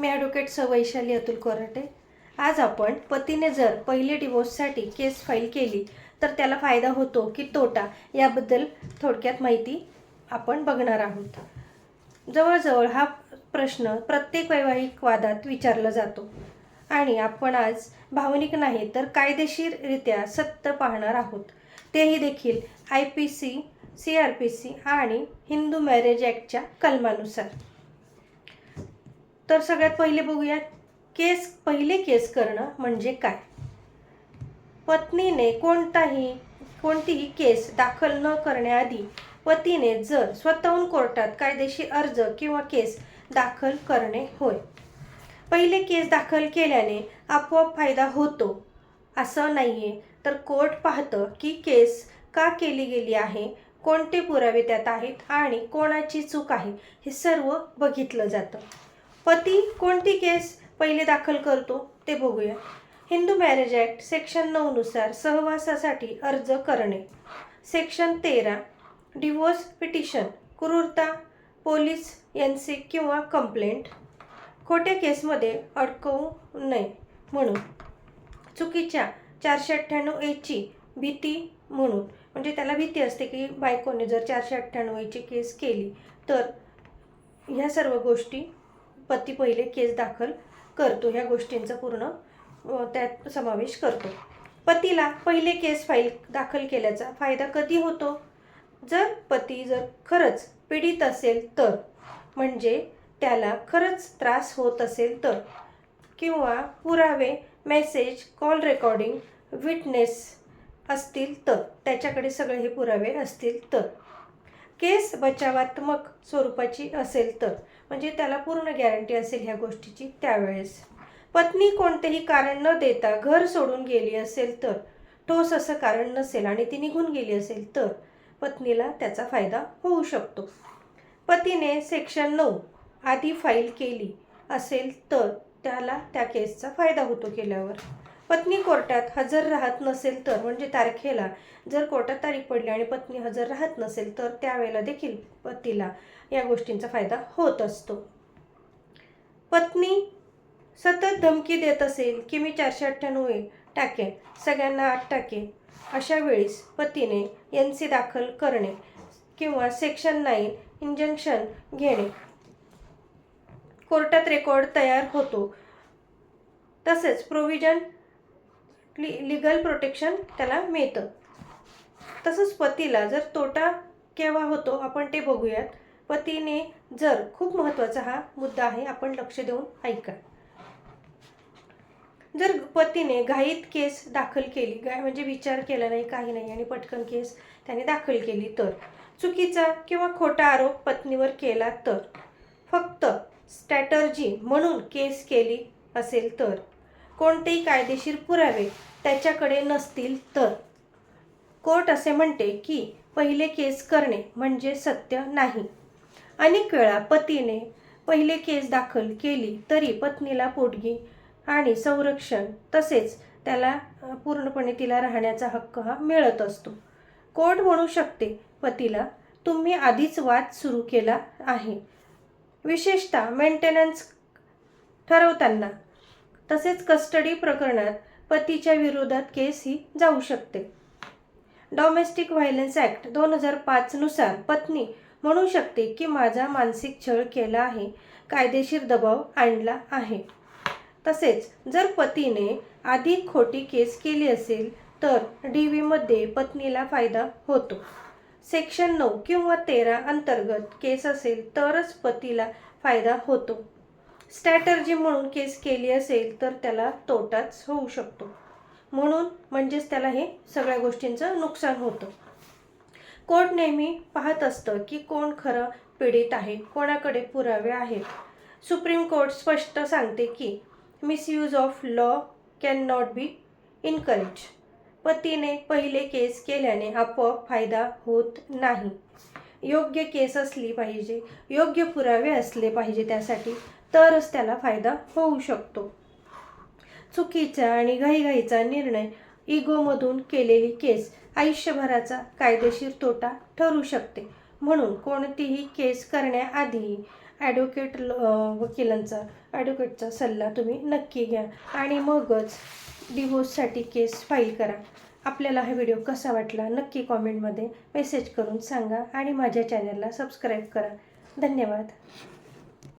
मी advocate स वैशाली अतुल कोराटे. आज आपण पतीने जर पहिले डिवोर्ससाठी केस फाईल केली तर त्याला फायदा होतो की तोटा याबद्दल थोडक्यात माहिती आपण बघणार आहोत. जवळजवळ हा प्रश्न प्रत्येक वैवाहिक वादात विचारला जातो. आणि आपण आज भावनिक नाही तर कायदेशीररित्या सत्य पाहणार आहोत. तेही देखील I P C C R P C आणि हिंदू मॅरेज ॲक्टच्या कलमानुसार. तर सगळ्यात पहिले बघूयात केस पहिले केस करणं म्हणजे काय? पत्नीने कोणताही कोणतीही केस दाखल न करण्याआधी पतीने जर स्वतःहून कोर्टात कायदेशीर अर्ज किंवा केस दाखल करणे होय. पहिले केस दाखल केल्याने आपोआप फायदा होतो. असं नाही आहे तर कोर्ट पाहतं की केस का केली गेली आहे कोणते पुरावे त्यात आहेत आणि कोणाची चूक आहे हे सर्व बघितलं जातं. पती कोणती केस पहिले दाखल करतो ते बघूया. हिंदू मॅरेज ॲक्ट सेक्शन नऊनुसार सहवासासाठी अर्ज करणे. सेक्शन तेरा डिवोर्स पिटिशन क्रूरता पोलीस एन सी किंवा कंप्लेंट खोट्या केसमध्ये अडकवू नये म्हणून. चुकीच्या चारशे अठ्ठ्याण्णव एची भीती म्हणून. म्हणजे त्याला भीती असते की बायकोने जर चारशे अठ्ठ्याण्णव एची केस केली तर ह्या सर्व गोष्टी पती पहिले केस दाखल करतो ह्या गोष्टींचा पूर्ण त्यात समावेश करतो. पतीला पहिले केस फाईल दाखल केल्याचा फायदा कधी होतो? जर पती जर खरंच पीडित असेल तर म्हणजे त्याला खरंच त्रास होत असेल तर किंवा पुरावे मेसेज कॉल रेकॉर्डिंग विटनेस असतील तर त्याच्याकडे सगळे हे पुरावे असतील तर. केस बचावात्मक स्वरूपाची असेल तर म्हणजे त्याला पूर्ण गॅरंटी असेल ह्या गोष्टीची त्यावेळेस. पत्नी कोणतेही कारण न देता घर सोडून गेली असेल तर ठोस असं कारण नसेल आणि ती निघून गेली असेल तर पत्नीला त्याचा फायदा होऊ शकतो. पतीने सेक्शन नऊ आधी फाईल केली असेल तर त्याला त्या केसचा फायदा होतो केल्यावर. पत्नी कोर्टात हजर राहत नसेल तर म्हणजे तारखेला जर कोर्टात तारीख पडली आणि पत्नी हजर राहत नसेल तर त्यावेळेला देखील पतीला या गोष्टींचा फायदा होत असतो. पत्नी सतत धमकी देत असेल की मी चारशे अठ्ठ्याण्णव टाकेन सगळ्यांना आठ टाकेन अशा वेळेस पतीने एन सी दाखल करणे किंवा सेक्शन नाईन इंजंक्शन घेणे. कोर्टात रेकॉर्ड तयार होतो. तसेच प्रोव्हिजन लि लिगल प्रोटेक्शन त्याला मिळतं. तसंच पतीला जर तोटा केव्हा होतो आपण ते बघूयात. पतीने जर खूप महत्त्वाचा हा मुद्दा आहे आपण लक्ष देऊन ऐका. जर पतीने घाईत केस दाखल केली गाय म्हणजे विचार केला नाही काही नाही आणि पटकन केस त्याने दाखल केली तर. चुकीचा किंवा खोटा आरोप पत्नीवर केला तर. फक्त स्ट्रॅटर्जी म्हणून केस केली असेल तर. कोणतेही कायदेशीर पुरावे त्याच्याकडे नसतील तर. कोर्ट असे म्हणते की पहिले केस करणे म्हणजे सत्य नाही. अनेक वेळा पतीने पहिले केस दाखल केली तरी पत्नीला पोटगी आणि संरक्षण तसेच त्याला पूर्णपणे तिला राहण्याचा हक्क हा मिळत असतो. कोर्ट म्हणू शकते पतीला तुम्ही आधीच वाद सुरू केला आहे. विशेषतः मेंटेनन्स ठरवताना तसेच कस्टडी प्रकरणात पतीच्या विरोधात केस ही जाऊ शकते. डॉमेस्टिक व्हायलन्स ॲक्ट दोन हजार पाचनुसार पत्नी म्हणू शकते की माझा मानसिक छळ केला आहे कायदेशीर दबाव आणला आहे. तसेच जर पतीने आधी खोटी केस केली असेल तर डी व्हीमध्ये पत्नीला फायदा होतो. सेक्शन नऊ किंवा तेरा अंतर्गत केस असेल तरच पतीला फायदा होतो. स्ट्रॅटर्जी म्हणून केस केली असेल तर त्याला तोटाच होऊ शकतो. म्हणून म्हणजेच त्याला हे सगळ्या गोष्टींचं नुकसान होतं. कोर्ट नेहमी पाहत असतं की कोण खरं पीडित आहे कोणाकडे पुरावे आहेत. सुप्रीम कोर्ट स्पष्ट सांगते की misuse of law can not be encourage. पतीने पहिले केस केल्याने आपोआप फायदा होत नाही. योग्य केस असली पाहिजे योग्य पुरावे असले पाहिजे त्यासाठी तरच त्याला फायदा होऊ शकतो. चुकीचा आणि घाईघाईचा निर्णय इगोमधून केलेली केस आयुष्यभराचा कायदेशीर तोटा ठरू शकते. म्हणून कोणतीही केस करण्याआधी ॲडव्होकेट वकिलांचा ॲडव्होकेटचा सल्ला तुम्ही नक्की घ्या आणि मगच डिवोर्ससाठी केस फाईल करा. आपल्याला हा व्हिडिओ कसा वाटला नक्की कॉमेंटमध्ये मेसेज करून सांगा आणि माझ्या चॅनलला सबस्क्राईब करा. धन्यवाद.